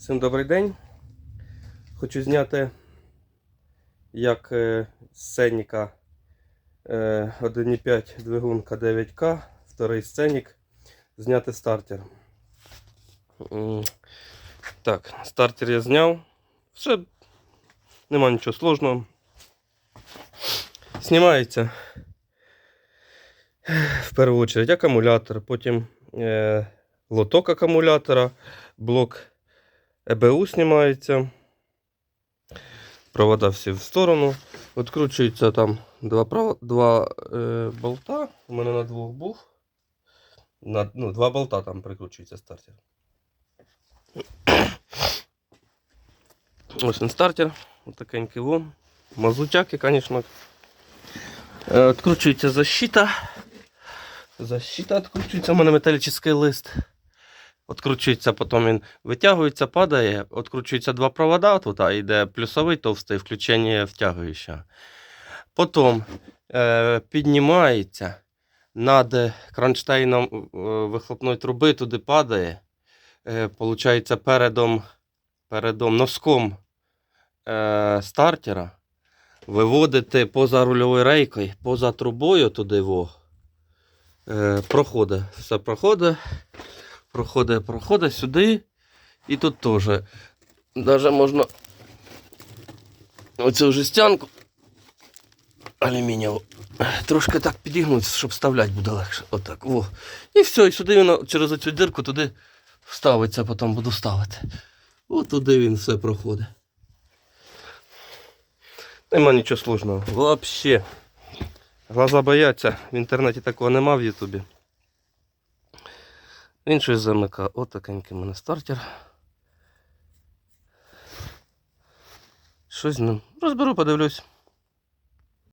Всім добрий день. Хочу зняти, як е, з сценіка е, 1.5 двигунка 9К, вторий сценік, зняти стартер. Так, стартер я зняв. Все, нема нічого сложного. Знімається в першу чергу акумулятор, потім е, лоток акумулятора, блок ЕБУ знімається. Провода всі в сторону. Відкручується там два, прав... два е, болта. У мене на двох був. На, ну, два болта там прикручується стартер. Ось він стартер. Отакенький вон. Мазутяки, звісно. Е, Відкручується защита. Защита відкручується. У мене металічний лист. Откручується, потім він витягується, падає, откручуються два провода тут, йде плюсовий товстий, включення втягуюча. Потім е, піднімається над кронштейном е, вихлопної труби, туди падає. Е, передом, передом носком е, стартера. Виводити поза рульовою рейкою, поза трубою туди во. Е, проходить. Все проходить проходить, проходить сюди. І тут теж. Даже можна оцю жестянку алюмінієву трошки так підігнути, щоб вставляти буде легше. Отак. О. І все, і сюди воно через оцю дирку туди вставиться, потім буду ставити. От туди він все проходить. Нема нічого сложного. Вообще. Глаза бояться. В інтернеті такого нема в Ютубі. Він щось замикає. Отакенький в мене стартер. Щось з ним. Розберу, подивлюсь.